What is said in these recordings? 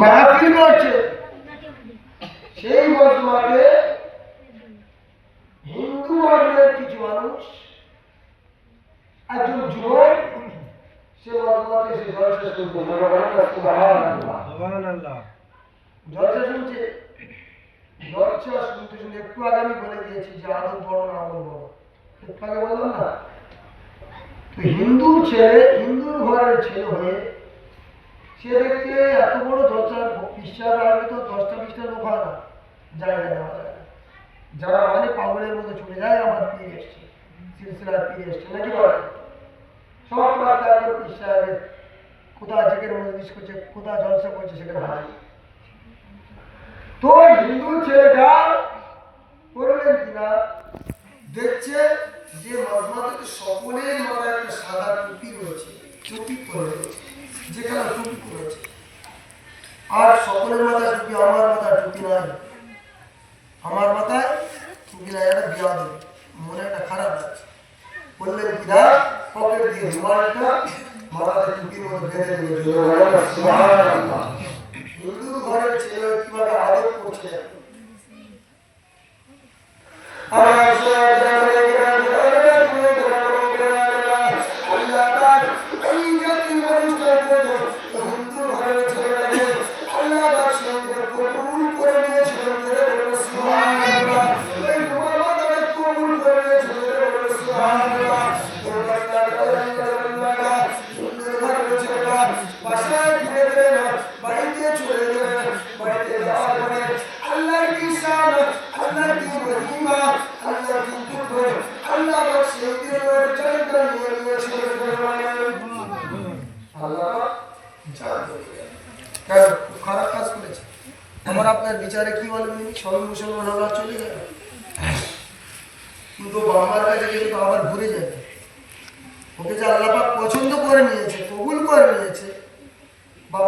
মাহফিল করছে। সেই মজমাতে হিন্দু ধর্মের কিছু মানুষ একজন যুবক সে মজমাতে সে জলসা শুনতে জলসা শুনছে জলসা শুনতে শুনতে একটু আগে আমি বলে দিয়েছি যে আদর বড় না বড়। একটু আগে বললাম না? তো হিন্দু ছেলে হিন্দুর ঘরের ছেলে হয়ে সে দেখতে এত বড় জলসা বিশ্বাস আসবে তো দশটা বিশটা লোক হয় না। জায়গা না। যারা মানে পাগলের মতো চলে যায়, আমার পীর এসছে। সিলসিলার পীর এসছে, নাকি বলে? সব রাস্তা করে পীর সাহেবের কোথায় যেখানে মজলিস করছে কোথায় জলসা করছে সেখানে হাজির। তো হিন্দু ছেলেটা করলেন কিনা? দেখছে যে মজমাতে সকলের মাথায় একটা সাদা টুপি রয়েছে। টুপি পরে। যেখানে টুপি পরেছে আর সকলের মাথায় টুপি আমার মাথায় টুপি নাই আমার মাথায় টুপি নাই একটা বিয়া দেবে মনে একটা খারাপ লাগছে। বললেন কিনা পকেট দিয়ে রুমালটা মাথাতে টুপির মধ্যে বেঁধে হিন্দু ঘরের ছেলে কীভাবে আদর করছে?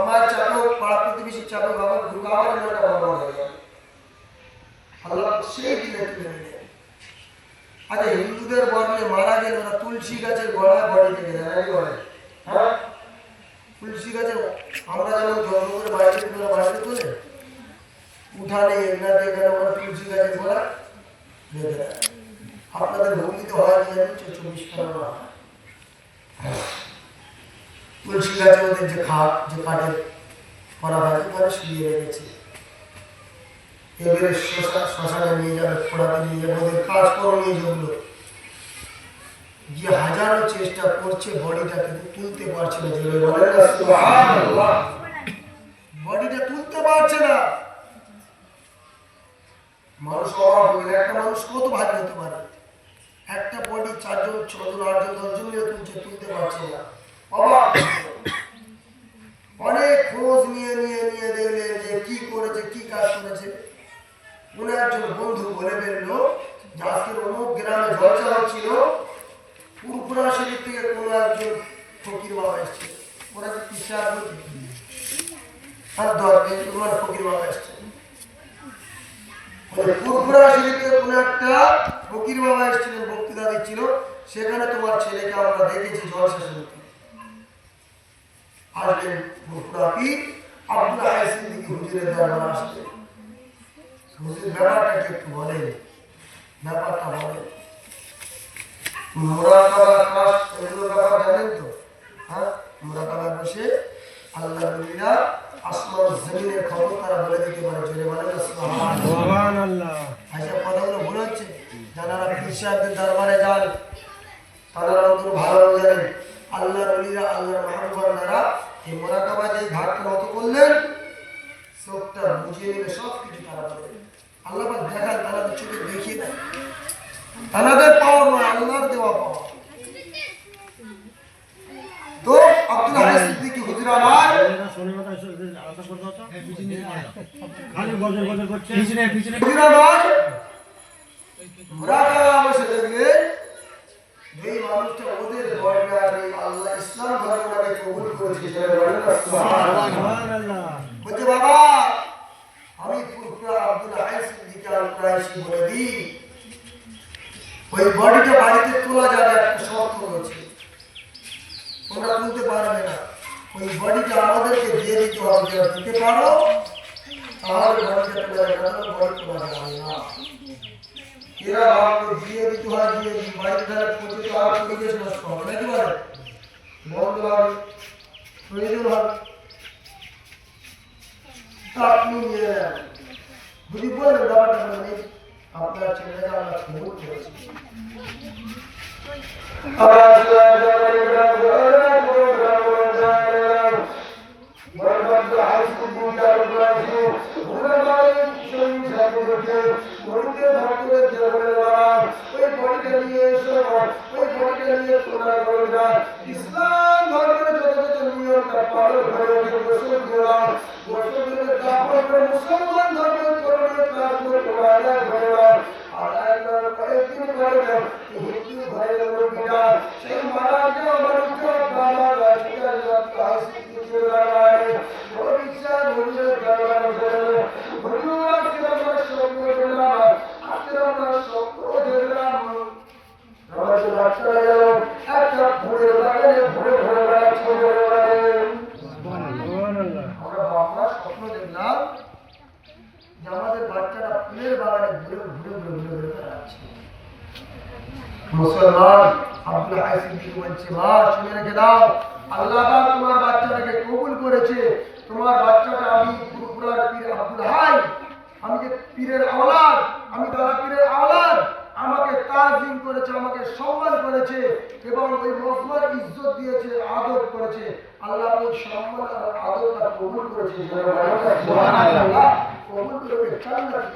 মায়ের চাপে পাড়া প্রতিবেশীর চাপে বাবা দুর্গা আমার মনটা বড় হয়ে গেল আল্লাহ সেই দিনে হিন্দুদের বর্ণে মারা গেলে ওরা তুলসী গাছের গড়ায় বডি থেকে নাকি হ্যাঁ? তুলসী গাছে আমরা যেমন জন্ম করে বাইরে তুলে বাইরে তুলে। উঠানে এখানে এখানে ওরা তুলসী গাছের দেয়। আপনাদের ভূমিতে হয় চব্বিশ পনেরো তুলসী গাছে ওদের যে খাট যে কাঠের করা হয় ওখানে শুয়ে রেখেছে এবারে শ্মশা- শ্মশানে নিয়ে যাবে খোড়াতে নিয়ে যাবে ওদের কাজ করো নিয়ে যেগুলো যে হাজারো চেষ্টা করছে বডিটা কিন্তু তুলতে পারছে না না বডিটা তুলতে পারছে না মানুষ অবাক হয়ে গেল। একটা মানুষ কত ভারী হতে পারে একটা বডি চারজন ছজন আটজন দশজন তুলছে তুলতে পারছে না অনেক খোঁজ নিয়ে নিয়ে নিয়ে দেখলেন যে কি করেছে, কি কাজ করেছে। একজন বন্ধু বলে বেরলো আজকের অমুক গ্রামে জলসা হচ্ছিল পুরপুরা শরীর থেকে একজন ফকির বাবা এসছে। ওরা কি আর দরকার মানে ফকির বাবা এসছে। একটা ফকির বাবা বক্তৃতা দিচ্ছিল। সেখানে তোমার ছেলেকে আমরা দেখেছি জলসা শুনতে পুরপুরা পীর আব্দুল হাসিন দিকে হুজুরের দরবার হুজুর কি একটু বলেন? ব্যাপারটা বলেন। মোরাকাবা ক্লাস এগুলো ব্যাপার জানেন তো? হ্যাঁ? মোরাকাবা বসে আল্লাহ নবীরা আসমান জমিনের খবর তারা বলে দিতে পারে জোরে বলেন সুবহানাল্লাহ। সুবহানাল্লাহ। আচ্ছা কথাগুলো ভুল হচ্ছে। যারা পীর সাহেবদের দরবারে যান তারা অন্তর ভালো জানেন আল্লাহ রলিরা আল্লাহ মাহবুবান্দারা এই মোরাকাবা যে ঘাটটা মতো করলেন চোখটা বুঝিয়ে নিলে সব কিছু তারা বলে আল্লাহ দেখান তাদের চোখে দেখিয়ে দেয়। তাদের পাওয়া নয় আল্লাহর দেওয়া পাওয়া। তো আব্দুল হাই সিদ্দিকী হুজুর আমার হুজুর মোরাকাবা দেখলেন যেই মানুষটা ওদের ধর্মে আর এই আল্লাহ ইসলাম ধর্মটাকে কবুল করেছে বলছে বাবা আমি ফুরফুরা আব্দুল হাই সিদ্দিক আল কুরাইশি বলে দিই। ওই বডিটা বাড়িতে তোলা যাবে একটা শর্ত রয়েছে। তোমরা তুলতে পারবে না। ওই বডিটা আমাদেরকে দিয়ে দিতে হবে দিতে পারো তাহলে ঘরকে তোমার এখানে ঘর তোমার হবে না। এরা ভাবলো বিয়ে দিতে হয় বিয়ে দিই বাড়িতে তাহলে প্রতি আর পরিবেশ নষ্ট হবে নাকি বলে? বন্ধ হবে প্রয়োজন হবে তা আপনি নিয়ে নেন যদি বলেন ব্যাপারটা বলেন এই আপনার ছেলেকে আমরা খবর করেছি ইসলাম ধর্মের যত যত নিয়মটা পালন করে গোসল করা গোসল করে তারপর করে মুসলমান ধর্মের করণীয় কাজগুলো তোমরা আদায় করে নাও। আদায় করার কয়েকদিন পরে হিন্দু ভাইয়ের লোকেরা সেই মারা যাওয়া মানুষের বাবা রাজা রাজা স্মৃতি রামায় ভবিষ্যৎ ভবিষ্যৎ রামায় ভগবান শ্রীরাম সত্য দিলাম আশ্রম সত্য দিলাম আমাদের বাচ্চারা যেন একটা ভরে বাগানে ভরে ভরে বেড়াচ্ছে ভরে বেড়াবে সুবহানাল্লাহ আমরা বাবা স্বপ্ন দেখলাম যে আমাদের বাচ্চারা ফুলের বাগানে ঘুরে ঘুরে ঘুরে ঘুরে ঘুরে বেড়াচ্ছে। মুসলমান, আব্দুল হাই সিদ্দিক বলছে, মা, শুনে রেখে দাও, আল্লাহ তোমার বাচ্চাটাকে কবুল করেছে। তোমার বাচ্চাটা আমি গুরুপুরার পীর আব্দুল হাই, আমি যে পীরের আওলাদ, আমি দাদা পীরের আওলাদ, আমাকে তাজিম করেছে, আমাকে সম্মান করেছে এবং ওই মজমার ইজ্জত দিয়েছে, আদর করেছে। আল্লাহ ওই সম্মান আর আদরটা কবুল করেছে কবুল করে জান্নাত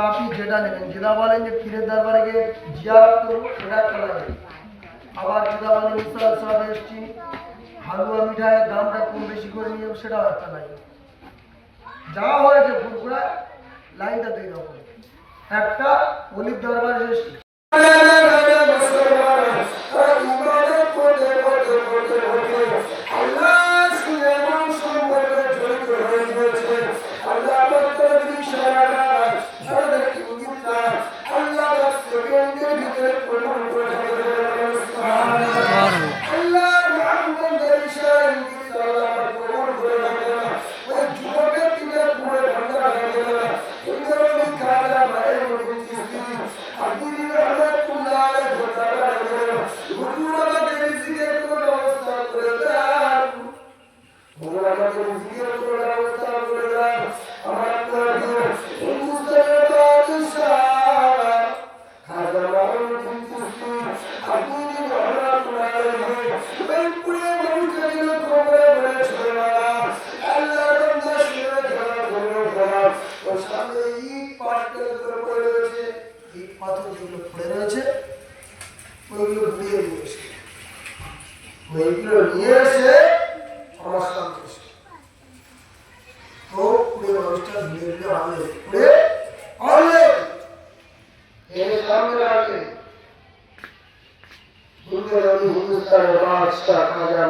আপনি যেটা নেবেন যেটা বলেন যে পীরের দরবারে গিয়ে জিয়ারত করব সেটা একটা লাগে আবার যেটা বলেন ইসলাম সাহেব এসছি হালুয়া মিঠাইয়ের দামটা কম বেশি করে নিয়ে সেটাও একটা লাগে যা হয়েছে ফুরফুরা লাইনটা দুই রকম একটা অলির দরবারে এসছি। ইট পাথর যেগুলো পড়ে রয়েছে ওইগুলো ঘুরিয়ে নিয়ে এসে ওইগুলো নিয়ে এসে আমার সামনে এসে তো পুরো মানুষটা ধীরে ধীরে আনলে পুরে আনলে এর সামনে আনলে হিন্দুর আমি হিন্দুস্তানের বাদশা খাজা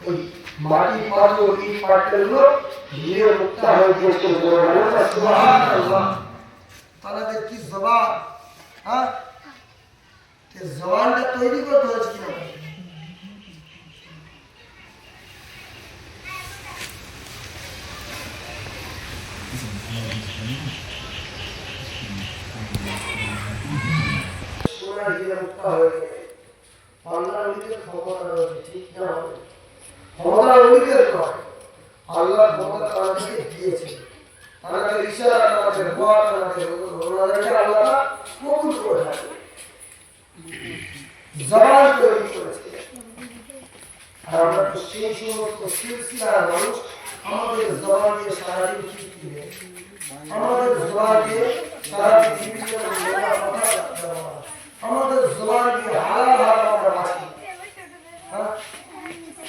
মাই সিদ্দিকি আজ তিনি রহমাতুল্লাহ আলাইহি বিসমিল্লাহ ওই মাটি পাথর ইট পাটকেলগুলো ধীরে মুক্ত হয়ে গিয়েছে সুবহানাল্লাহ তাহলে কি জবান হ্যাঁ তে জবানটা তৈরি করতে হয়েছে কিনা সোনার গিয়ে মুক্ত হয়ে গেছে আল্লাহ নবীদের ক্ষমতা রয়েছে ঠিক না হবে ক্ষমতা নবীদের নয় আল্লাহ ক্ষমতা তাদেরকে দিয়েছে তাদেরকে ইশারা তাদেরকে দোয়া তাদেরকে ওনাদেরকে আল্লাহ কবুল করে থাকে জবান তৈরি করেছে। আর আমরা তো সেই সমস্ত সিলসিলার মানুষ, আমাদের জবান দিয়ে সারাদিন দেয় আমাদের জবান দিয়ে সারাদিন হয়। আমাদের জবান দিয়ে হালাল হারাম আমরা বাঁচি। হ্যাঁ?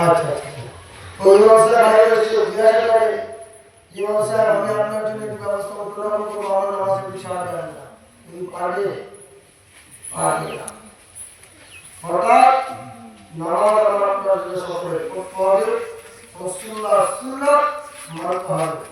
আচ্ছা ইমাম সাহেব বাইরে এসে জিজ্ঞাসা করে ইমাম সাহেব আমি আপনার জন্য একটু ব্যবস্থা করতে পারব কোনো আমার নামাজে বিষয় দেন না কিন্তু পারবে পারবে না হঠাৎ নামাজ আমার আপনার জন্য সকলে করতে হবে রসুল্লাহ সুন্নাত মানতে হবে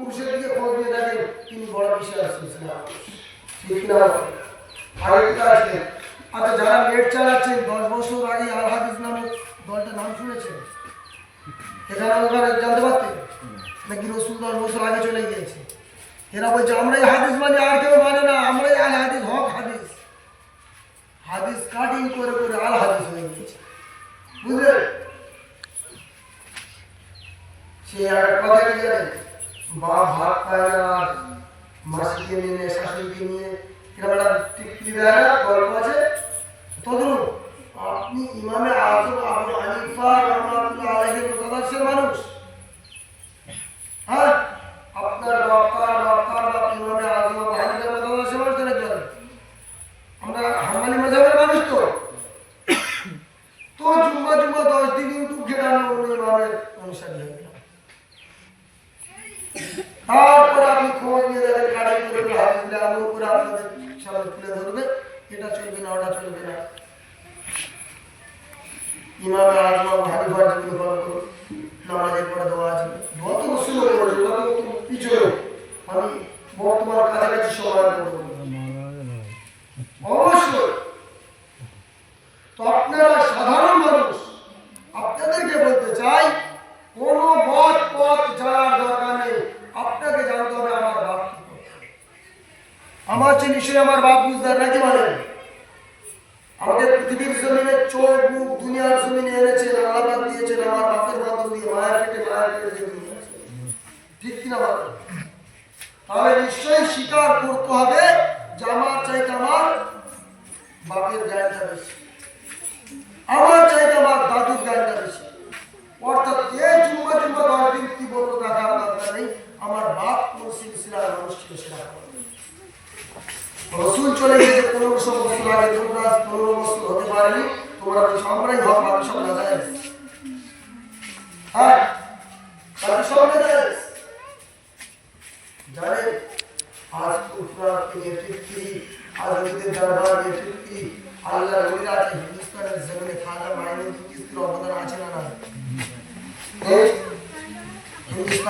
পূর্বপুরুষের দিকে খোঁজ নিয়ে দেখেন তিনি বড় সিলসিলার মানুষ ঠিক না আরেকটা আছে আচ্ছা যারা নেট চালাচ্ছেন, দশ বছর আগে আল হাদিস নামে দলটার নাম শুনেছেন? এখানে ওখানে জানতে পারতেন? নাকি রসুল দশ বছর আগে চলে গিয়েছে? এরা বলছে, আমরাই হাদিস মানে আর কেউ মানে না, আমরাই আল হাদিস, হক হাদিস। হাদিস কাটিং করে করে আল হাদিস হয়ে গিয়েছে। বুঝলেন? সে একটা কথা কি ভাত মাসিকে নিয়ে শাশুড়িকে নিয়ে দেয় না? গল্প আছে? আপনি ইমামে আজম আবু হানিফা রহমাতুল্লাহ আলাইহির মতাদর্শের মানুষ হ্যাঁ আপনার বাপ্পার বাপ্পার বাপ ইমামে আজম আবু হানিফার মতাদর্শের মানুষ তো নাকি বলেন? আমরা হামালি মজাবের মানুষ তো তো জুম্মা জুম্মা দশ দিন ইউটিউব ঘেটে আমি অন্য ইমামের অনুসারী হয়ে গেলাম তারপর আপনি খোঁজ নিয়ে দেখেন কাটাই আমল করে আপনাদের সামনে তুলে ধরবে এটা চলবে না ওটা চলবে না। ইমাম আজম আবু হানিফার ফলো করুন নামাজের পরে দোয়া আছে। দোয়া তো রসুল করেছে দোয়া তো পিছনে আমি বর্তমান কাছাকাছি সময় করব অবশ্যই। তো আপনারা সাধারণ মানুষ আপনাদেরকে বলতে চাই কোন মত পথ জানার দরকার নেই আপনাকে জানতে হবে আমার বাপ কি করে। আমার চেয়ে নিশ্চয়ই আমার বাপ বুঝদার নাকি বলেন আমাদের পৃথিবীর জমিনে চোখ মুখ, দুনিয়ার জমিনে এনেছেন আল্লাহ দিয়েছেন আমার বাপের মতন দিয়ে মায়ের পেটে দিয়ে দিয়েছেন। ঠিক কিনা তাহলে নিশ্চয়ই স্বীকার করতে হবে যে আমার চাইতে আমার বাপের জ্ঞানটা বেশি। আমার চাইতে আমার দাদুর জ্ঞানটা বেশি। অর্থাৎ